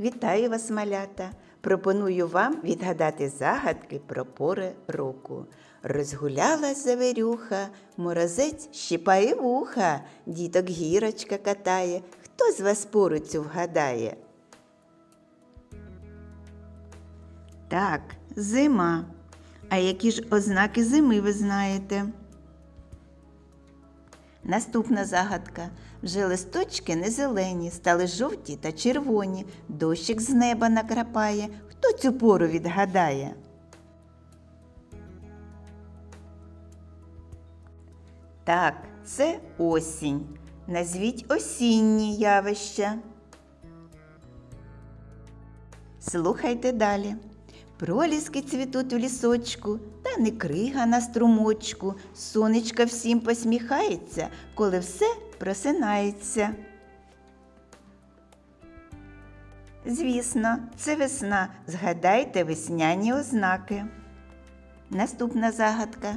Вітаю вас, малята! Пропоную вам відгадати загадки про пори року. Розгулялась завірюха, морозець щипає вуха, діток гірочка катає. Хто з вас пору цю вгадає? Так, зима. А які ж ознаки зими ви знаєте? Наступна загадка. Вже листочки не зелені, стали жовті та червоні. Дощик з неба накрапає. Хто цю пору відгадає? Так, це осінь. Назвіть осінні явища. Слухайте далі. Проліски цвітуть у лісочку, та не крига на струмочку. Сонечко всім посміхається, коли все просинається. Звісно, це весна. Згадайте весняні ознаки. Наступна загадка.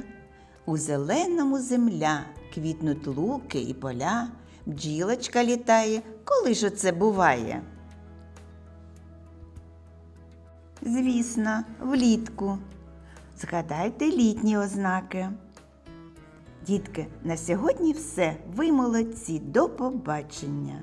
У зеленому земля квітнуть луки і поля, бджілочка літає. Коли ж оце буває? Звісно, влітку. Згадайте літні ознаки. Дітки, на сьогодні все. Ви молодці. До побачення!